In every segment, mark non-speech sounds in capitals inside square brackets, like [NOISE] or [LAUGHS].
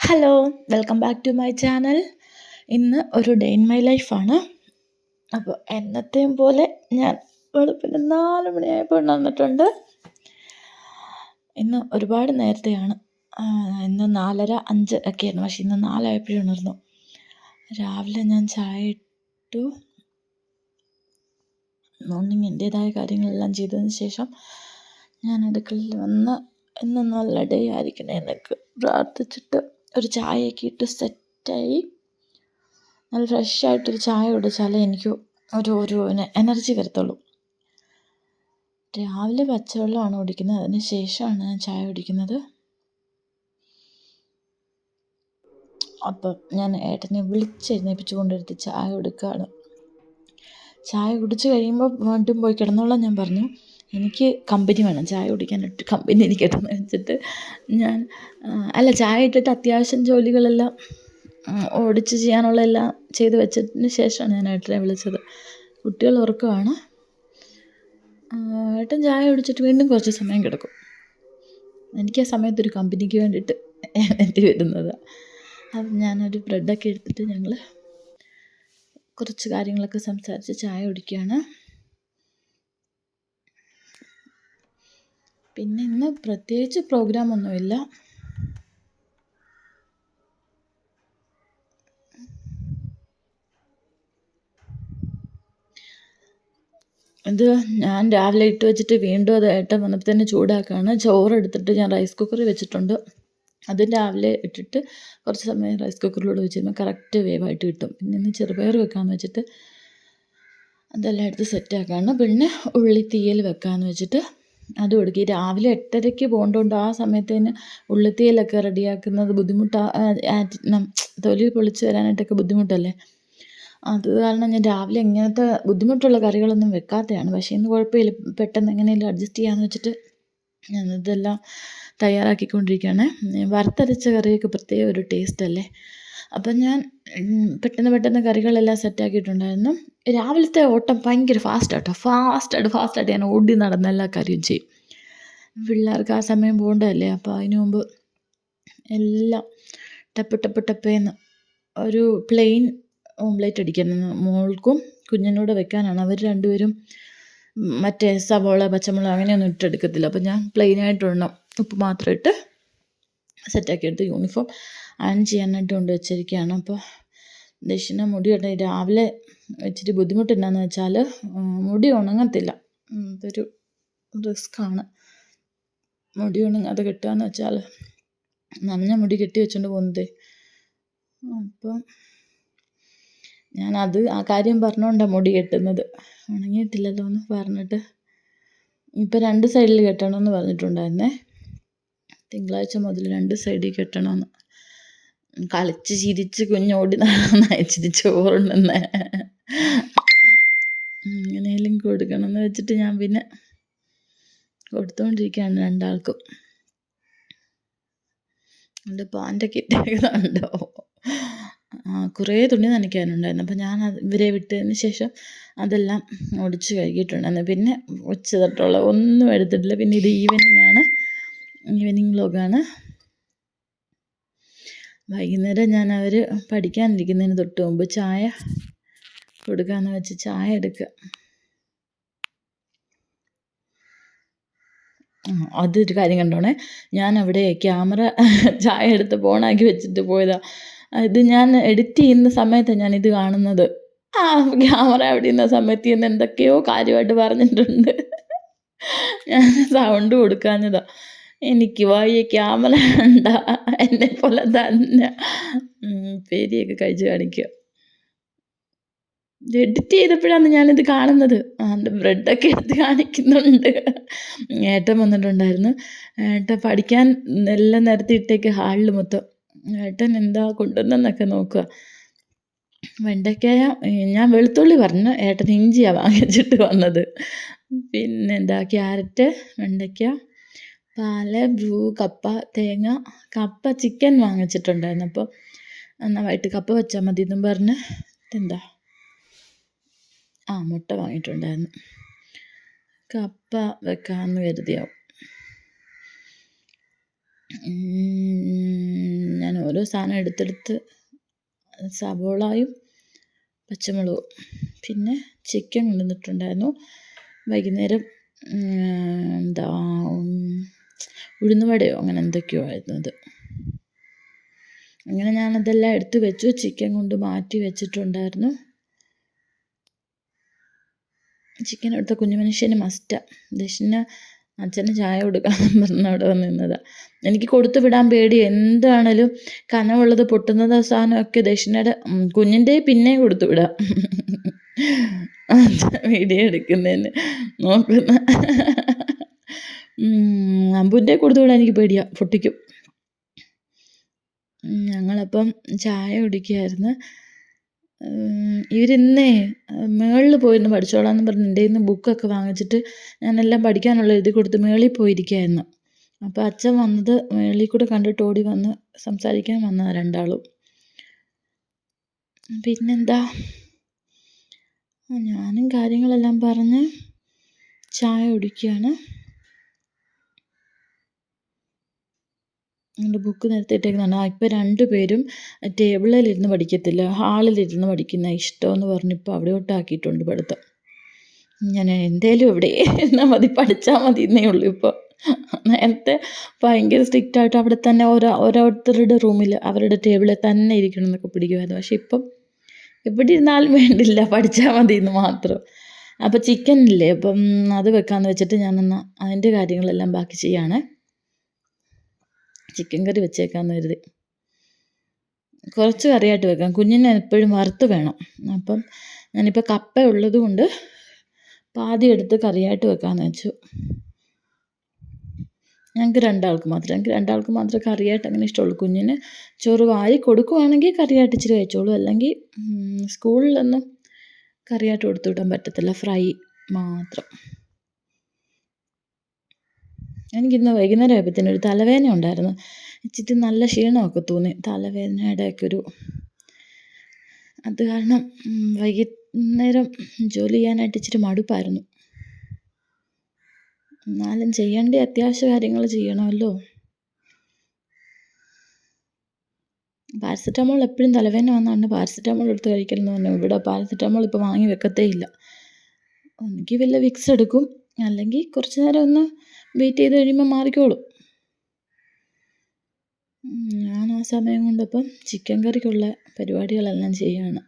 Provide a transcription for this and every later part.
Hello welcome back to my channel ഇന്ന് ഒരു day in my ലൈഫാണ് അപ്പോൾ എന്നത്തെയും പോലെ ഞാൻ വെളുപ്പിന് നാല് മണിയായപ്പോൾ ഉണർന്നിട്ടുണ്ട് ഇന്ന് ഒരുപാട് നേരത്തെയാണ്. ഇന്ന് നാലര അഞ്ച് ഒക്കെയായിരുന്നു പക്ഷേ ഇന്ന് നാലായപ്പോഴും ഉണർന്നു. രാവിലെ ഞാൻ ചായ ഇട്ടു. മോർണിംഗ് എന്റേതായ കാര്യങ്ങളെല്ലാം ചെയ്തതിന് ശേഷം ഞാൻ അടുക്കളയിൽ വന്ന് ഇന്ന് നല്ല ഡേ ആയിരിക്കണേ എന്നൊക്കെ പ്രാർത്ഥിച്ചിട്ട് ഒരു ചായയൊക്കെ ഇട്ട് സെറ്റായി. നല്ല ഫ്രഷായിട്ടൊരു ചായ കുടിച്ചാലേ എനിക്ക് ഒരു ഒരു എനർജി വരത്തുള്ളൂ. രാവിലെ പച്ചവെള്ളമാണ് കുടിക്കുന്നത്. അതിന് ശേഷമാണ് ഞാൻ ചായ കുടിക്കുന്നത്. അപ്പം ഞാൻ ഏട്ടനെ വിളിച്ചെഴുന്നേപ്പിച്ചു കൊണ്ടെടുത്ത് ചായ കൊടുക്കുകയാണ്. ചായ കുടിച്ച് കഴിയുമ്പോൾ വീണ്ടും പോയി കിടന്നോളാം ഞാൻ പറഞ്ഞു. എനിക്ക് കമ്പനി വേണം ചായ കുടിക്കാനായിട്ട് കമ്പനി എനിക്ക് ഇരിക്കട്ടെന്ന് വെച്ചിട്ട് ഞാൻ അല്ല ചായ ഇട്ടിട്ട് അത്യാവശ്യം ജോലികളെല്ലാം ഓടിച്ച് ചെയ്യാനുള്ള എല്ലാം ചെയ്ത് വെച്ചതിന് ശേഷമാണ് ഞാൻ ഏട്ടനെ വിളിച്ചത്. കുട്ടികൾ ഉറക്കമാണ്. ഏട്ടൻ ചായ കുടിച്ചിട്ട് വീണ്ടും കുറച്ച് സമയം കിടക്കും. എനിക്ക് ആ സമയത്ത് ഒരു കമ്പനിക്ക് വേണ്ടിയിട്ട് എത്തി വരുന്നത്. അപ്പം ഞാനൊരു ബ്രെഡൊക്കെ എടുത്തിട്ട് ഞങ്ങൾ കുറച്ച് കാര്യങ്ങളൊക്കെ സംസാരിച്ച് ചായ കുടിക്കുകയാണ്. പിന്നെ ഇന്ന് പ്രത്യേകിച്ച് പ്രോഗ്രാം ഒന്നുമില്ല. ഇത് ഞാൻ രാവിലെ ഇട്ട് വെച്ചിട്ട് വീണ്ടും അത് ഏട്ടൻ വന്നപ്പോൾ തന്നെ ചൂടാക്കുകയാണ് ചോറ് എടുത്തിട്ട് ഞാൻ റൈസ് കുക്കറിൽ വെച്ചിട്ടുണ്ട്. അത് രാവിലെ ഇട്ടിട്ട് കുറച്ച് സമയം റൈസ് കുക്കറിലൂടെ വെച്ച് കഴിയുമ്പോൾ കറക്റ്റ് വേവായിട്ട് കിട്ടും. പിന്നെ ഇന്ന് ചെറുപയർ വെക്കാമെന്ന് വെച്ചിട്ട് അതെല്ലാം എടുത്ത് സെറ്റാക്കാണ് പിന്നെ ഉള്ളി തീയൽ വെക്കാമെന്ന് വെച്ചിട്ട് അത് കൊടുക്കും. ഈ രാവിലെ എട്ടരയ്ക്ക് പോകേണ്ടതുകൊണ്ട് ആ സമയത്ത് തന്നെ ഉള്ളിത്തേലൊക്കെ റെഡിയാക്കുന്നത് ബുദ്ധിമുട്ടാണ് തൊലി പൊളിച്ച് വരാനായിട്ടൊക്കെ ബുദ്ധിമുട്ടല്ലേ? അത് കാരണം ഞാൻ രാവിലെ ഇങ്ങനത്തെ ബുദ്ധിമുട്ടുള്ള കറികളൊന്നും വെക്കാത്തതാണ് പക്ഷേ ഇന്ന് കുഴപ്പമില്ല. പെട്ടെന്ന് എങ്ങനെയെങ്കിലും അഡ്ജസ്റ്റ് ചെയ്യാമെന്ന് വെച്ചിട്ട് ഞാൻ ഇതെല്ലാം തയ്യാറാക്കിക്കൊണ്ടിരിക്കുകയാണ്. വറുത്തരച്ച കറിയൊക്കെ പ്രത്യേക ഒരു ടേസ്റ്റ് അല്ലേ? അപ്പം ഞാൻ പെട്ടെന്ന് പെട്ടെന്ന് കറികളെല്ലാം സെറ്റാക്കിയിട്ടുണ്ടായിരുന്നു. രാവിലത്തെ ഓട്ടം ഭയങ്കര ഫാസ്റ്റാട്ടോ ഫാസ്റ്റായിട്ട് ഫാസ്റ്റായിട്ട് ഞാൻ ഓടി നടന്ന എല്ലാ കാര്യവും ചെയ്യും. പിള്ളേർക്ക് ആ സമയം പോകേണ്ടതല്ലേ? അപ്പോൾ അതിനു മുമ്പ് എല്ലാം ടപ്പ് ടപ്പ് ടപ്പേന്ന് ഒരു പ്ലെയിൻ ഓംലേറ്റ് അടിക്കണം. മോൾക്കും കുഞ്ഞിനോട് വെക്കാനാണ്. അവർ രണ്ടുപേരും മറ്റേ സവോള പച്ചമുളക് അങ്ങനെയൊന്നും ഇട്ടെടുക്കത്തില്ല. അപ്പോൾ ഞാൻ പ്ലെയിനായിട്ടുള്ള ഉപ്പ് മാത്രം ഇട്ട് സെറ്റാക്കി യൂണിഫോം അയൺ ചെയ്യാനായിട്ട് കൊണ്ട് വെച്ചിരിക്കുകയാണ്. അപ്പോൾ ദക്ഷിണ മുടി ഉണ്ട് രാവിലെ ഇച്ചിരി ബുദ്ധിമുട്ടുണ്ടെന്ന് വെച്ചാൽ മുടി ഉണങ്ങത്തില്ല. അതൊരു റിസ്ക് റിസ്ക്കാണ്. മുടി ഉണങ്ങാതെ കിട്ടുകയെന്ന് വെച്ചാൽ നനഞ്ഞ മുടി കെട്ടി വെച്ചുകൊണ്ട് പോകുന്നതേ. അപ്പം അത് ആ കാര്യം പറഞ്ഞുകൊണ്ടാണ് മുടി കെട്ടുന്നത്. ഉണങ്ങിയിട്ടില്ലല്ലോ എന്ന് പറഞ്ഞിട്ട്. ഇപ്പം രണ്ട് സൈഡിൽ കെട്ടണമെന്ന് പറഞ്ഞിട്ടുണ്ടായിരുന്നേ. തിങ്കളാഴ്ച മുതൽ രണ്ട് സൈഡിൽ കെട്ടണമെന്ന്. കളിച്ച് ചിരിച്ച് കുഞ്ഞോടി നയിച്ചിട്ട് ചോറുണ്ടെന്ന് എങ്ങനെയും കൊടുക്കണം എന്ന് വെച്ചിട്ട് ഞാൻ പിന്നെ കൊടുത്തുകൊണ്ടിരിക്കുകയാണ് രണ്ടാൾക്കും. എന്റെ പാന്റൊക്കെ ഇട്ടേക്കുന്നുണ്ടോ കുറേ തുണി നനയ്ക്കാനുണ്ടായിരുന്നു. അപ്പം ഞാൻ ഇവരെ വിട്ടതിന് ശേഷം അതെല്ലാം ഒടിച്ച് കഴുകിയിട്ടുണ്ടായിരുന്നു. പിന്നെ ഉച്ച തൊട്ടുള്ള ഒന്നും എടുത്തിട്ടില്ല. പിന്നെ ഇത് ഈവനിങ് ആണ്. ഈവനിങ് വ്ലോഗാണ് വൈകുന്നേരം ഞാൻ അവർ പഠിക്കാനിരിക്കുന്നതിന് തൊട്ട് മുമ്പ് ചായ കൊടുക്കാമെന്ന് വെച്ച് ചായ എടുക്കുക അതൊരു കാര്യം കണ്ടോണേ. ഞാൻ അവിടെ ക്യാമറ [LAUGHS] ചായ എടുത്ത് ഫോണാക്കി വെച്ചിട്ട് പോയതാ. ഇത് ഞാൻ എഡിറ്റ് ചെയ്യുന്ന സമയത്താണ് ഞാൻ ഇത് കാണുന്നത്. ആ ക്യാമറ അവിടെ ഇരുന്ന സമയത്ത് ഇന്ന് എന്തൊക്കെയോ കാര്യമായിട്ട് പറഞ്ഞിട്ടുണ്ട്. [LAUGHS] ഞാൻ സൗണ്ട് കൊടുക്കാഞ്ഞതാ. എനിക്ക് വയ്യ ക്യാമറ വേണ്ട എന്നെ പോലെ തന്നെ പേരിയൊക്കെ കഴിച്ച് കാണിക്കുക. എഡിറ്റ് ചെയ്തപ്പോഴാണ് ഞാനിത് കാണുന്നത്. എന്റെ ബ്രെഡൊക്കെ എടുത്ത് കാണിക്കുന്നുണ്ട്. ഏട്ടൻ വന്നിട്ടുണ്ടായിരുന്നു. ഏട്ടൻ പഠിക്കാൻ എല്ലാം നേരത്തെ ഇട്ടേക്ക് ഹാളിൽ മൊത്തം. ഏട്ടൻ എന്താ കൊണ്ടുവന്നെന്നൊക്കെ നോക്കുക. വെണ്ടയ്ക്കായ ഞാൻ വെളുത്തുള്ളി പറഞ്ഞു. ഏട്ടൻ ഇഞ്ചിയാണ് വാങ്ങിച്ചിട്ട് വന്നത്. പിന്നെ എന്താ? ക്യാരറ്റ് വെണ്ടയ്ക്ക പാൽ ബ്രൂ കപ്പ തേങ്ങ കപ്പ ചിക്കൻ വാങ്ങിച്ചിട്ടുണ്ടായിരുന്നു. അപ്പോൾ എന്നാൽ വൈകിട്ട് കപ്പ വെച്ചാൽ മതി എന്നും പറഞ്ഞ് എന്താ ആ മുട്ട വാങ്ങിയിട്ടുണ്ടായിരുന്നു. കപ്പ വെക്കാമെന്ന് കരുതിയാവും. ഞാൻ ഓരോ സാധനം എടുത്തെടുത്ത് സവോളയും പച്ചമുളകും. പിന്നെ ചിക്കൻ കൊണ്ടുവന്നിട്ടുണ്ടായിരുന്നു. വൈകുന്നേരം എന്താ ഉഴുന്നുവടയോ അങ്ങനെ എന്തൊക്കെയോ ആയിരുന്നു അത്. അങ്ങനെ ഞാനതെല്ലാം എടുത്ത് വെച്ചു. ചിക്കൻ കൊണ്ട് മാറ്റി വെച്ചിട്ടുണ്ടായിരുന്നു. ചിക്കൻ എടുത്ത കുഞ്ഞു മനുഷ്യന് മസ്റ്റാ ദക്ഷിണ അച്ഛന് ചായ കൊടുക്കാൻ പറഞ്ഞു അവിടെ വന്ന് നിന്നതാണ് എനിക്ക് കൊടുത്തു വിടാൻ പേടി. എന്താണേലും കനമുള്ളത് പൊട്ടുന്നത് സാധനമൊക്കെ ദക്ഷിണയുടെ കുഞ്ഞിന്റെ പിന്നെ കൊടുത്തു വിടാം. വീഡിയോ [LAUGHS] എടുക്കുന്നതിന് നോക്കുന്ന. അമ്പുന്റെ കൊടുത്തു വിടാൻ എനിക്ക് പേടിയാണ് പൊട്ടിക്കും. ഞങ്ങളപ്പം ചായ കുടിക്കുകയായിരുന്നു ഇവരിന്നേ മേളിൽ പോയിരുന്നു പഠിച്ചോളാം പറഞ്ഞ് എന്റെ നിന്ന് ബുക്കൊക്കെ വാങ്ങിച്ചിട്ട് ഞാനെല്ലാം പഠിക്കാനുള്ള എഴുതി കൊടുത്ത് മേളിൽ പോയിരിക്കുകയായിരുന്നു അപ്പോൾ അച്ഛൻ വന്നത് മേളിൽ കൂടെ കണ്ടിട്ട് ഓടി വന്ന് സംസാരിക്കാൻ വന്ന രണ്ടാളും. പിന്നെന്താ? ഞാനും കാര്യങ്ങളെല്ലാം പറഞ്ഞ് ചായ കുടിക്കുകയാണ് എന്റെ ബുക്ക് നിരത്തിയിട്ടേക്കുന്നതാണ് ആ ഇപ്പം രണ്ട് പേരും ടേബിളിലിരുന്ന് പഠിക്കത്തില്ല ഹാളിലിരുന്ന് പഠിക്കുന്ന ഇഷ്ടമെന്ന് പറഞ്ഞ് ഇപ്പോൾ അവിടോട്ടാക്കിയിട്ടുണ്ട് പഠിത്തം. ഞാൻ എന്തേലും ഇവിടെ എന്നാൽ മതി പഠിച്ചാൽ മതി എന്നേ ഉള്ളൂ ഇപ്പോൾ നേരത്തെ ഭയങ്കര സ്ട്രിക്റ്റ് ആയിട്ട് അവിടെ തന്നെ ഓരോ ഓരോരുത്തരുടെ റൂമിൽ അവരുടെ ടേബിളിൽ തന്നെ ഇരിക്കണം എന്നൊക്കെ പിടിക്കുമായിരുന്നു. പക്ഷെ ഇപ്പം എവിടെ ഇരുന്നാലും വേണ്ടില്ല പഠിച്ചാൽ മതി എന്ന് മാത്രം. അപ്പോൾ ചിക്കൻ ഇല്ലേ? അപ്പം അത് വെക്കാമെന്ന് വെച്ചിട്ട് ഞാനെന്നാൽ അതിന്റെ കാര്യങ്ങളെല്ലാം ബാക്കി ചെയ്യുകയാണേ ചിക്കൻ കറി വെച്ചേക്കാമെന്ന് കരുതി. കുറച്ച് കറിയായിട്ട് വെക്കാം. കുഞ്ഞിന് എപ്പോഴും വറുത്ത് വേണം. അപ്പം ഞാനിപ്പോൾ കപ്പ ഉള്ളത് കൊണ്ട് പാതി എടുത്ത് കറിയായിട്ട് വെക്കാമെന്ന് വെച്ചു. ഞങ്ങൾക്ക് രണ്ടാൾക്ക് മാത്രം. ഞങ്ങൾക്ക് രണ്ടാൾക്ക് മാത്രമേ കറിയായിട്ട് അങ്ങനെ ഇഷ്ടമുള്ളൂ. കുഞ്ഞിന് ചോറ് വാരി കൊടുക്കുവാണെങ്കിൽ കറിയായിട്ട് ഇച്ചിരി കഴിച്ചോളൂ. അല്ലെങ്കിൽ സ്കൂളിലൊന്നും കറിയായിട്ട് കൊടുത്തു വിടാൻ പറ്റത്തില്ല. ഫ്രൈ മാത്രം. എനിക്കിന്ന് വൈകുന്നേരം ആയപ്പോഴത്തേനും ഒരു തലവേദന ഉണ്ടായിരുന്നു. ഇച്ചിരി നല്ല ക്ഷീണമൊക്കെ തോന്നി. തലവേദനയുടെ ഒക്കെ ഒരു അത് കാരണം വൈകുന്നേരം ജോലി ചെയ്യാനായിട്ട് ഇച്ചിരി മടുപ്പായിരുന്നു. എന്നാലും ചെയ്യേണ്ട അത്യാവശ്യ കാര്യങ്ങൾ ചെയ്യണമല്ലോ. പാരസെറ്റമോൾ എപ്പോഴും തലവേദന വന്നാണ് പാരസെറ്റമോൾ എടുത്ത് കഴിക്കലെന്ന് പറഞ്ഞു. ഇവിടെ പാരസെറ്റമോൾ ഇപ്പോൾ വാങ്ങി വെക്കത്തേ ഇല്ല ഒന്നുകിൽ വല്ല വിക്സ് എടുക്കും. അല്ലെങ്കിൽ കുറച്ച് നേരം ഒന്ന് വെയിറ്റ് ചെയ്ത് കഴിയുമ്പോൾ മാറിക്കോളും ഞാൻ ആ സമയം കൊണ്ടപ്പം ചിക്കൻ കറിക്കുള്ള പരിപാടികളെല്ലാം ചെയ്യാണ്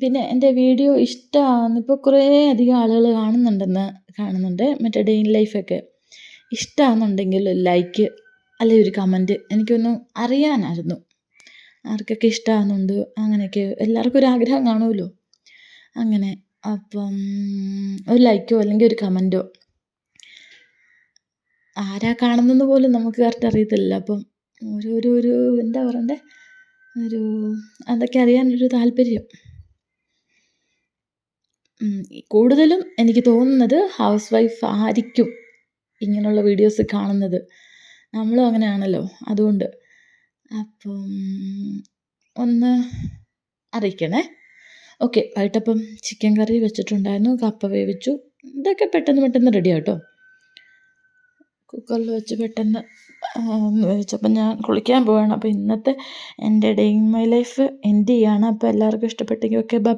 പിന്നെ എന്റെ വീഡിയോ ഇഷ്ടമാണ് ഇപ്പോൾ കുറേ അധികം ആളുകൾ കാണുന്നുണ്ടെന്ന് കാണുന്നുണ്ട്. മറ്റേ ഡേ ഇൻ ലൈഫൊക്കെ. ഇഷ്ടമാണെന്നുണ്ടെങ്കിൽ ലൈക്ക് അല്ലെ ഒരു കമന്റ് എനിക്കൊന്ന് അറിയാനായിരുന്നു. ആർക്കൊക്കെ ഇഷ്ടമാകുന്നുണ്ട് അങ്ങനെയൊക്കെ എല്ലാവർക്കും ഒരു ആഗ്രഹം കാണുമല്ലോ. അങ്ങനെ അപ്പം ഒരു ലൈക്കോ അല്ലെങ്കിൽ ഒരു കമന്റോ. ആരാ കാണുന്നതെന്ന് പോലും നമുക്ക് കറക്റ്റ് അറിയത്തില്ല അപ്പം ഒരു ഒരു ഒരു എന്താ പറയണ്ടേ? ഒരു അതൊക്കെ അറിയാനൊരു താല്പര്യം. കൂടുതലും എനിക്ക് തോന്നുന്നത് ഹൗസ് വൈഫ് ആയിരിക്കും ഇങ്ങനെയുള്ള വീഡിയോസ് കാണുന്നത്. നമ്മളും അങ്ങനെയാണല്ലോ അതുകൊണ്ട്. അപ്പം ഒന്ന് അറിയിക്കണേ. ഓക്കെ വൈകിട്ടപ്പം ചിക്കൻ കറി വെച്ചിട്ടുണ്ടായിരുന്നു. കപ്പ വേവിച്ചു. ഇതൊക്കെ പെട്ടെന്ന് പെട്ടെന്ന് റെഡി ആട്ടോ. കുക്കറിൽ വെച്ച് പെട്ടെന്ന് വേവിച്ചപ്പം ഞാൻ കുളിക്കാൻ പോവാണ്. അപ്പോൾ ഇന്നത്തെ എന്റെ day in my life end ചെയ്യാണ്. അപ്പോൾ എല്ലാവർക്കും ഇഷ്ടപ്പെട്ടെങ്കിൽ ഓക്കെ ബൈ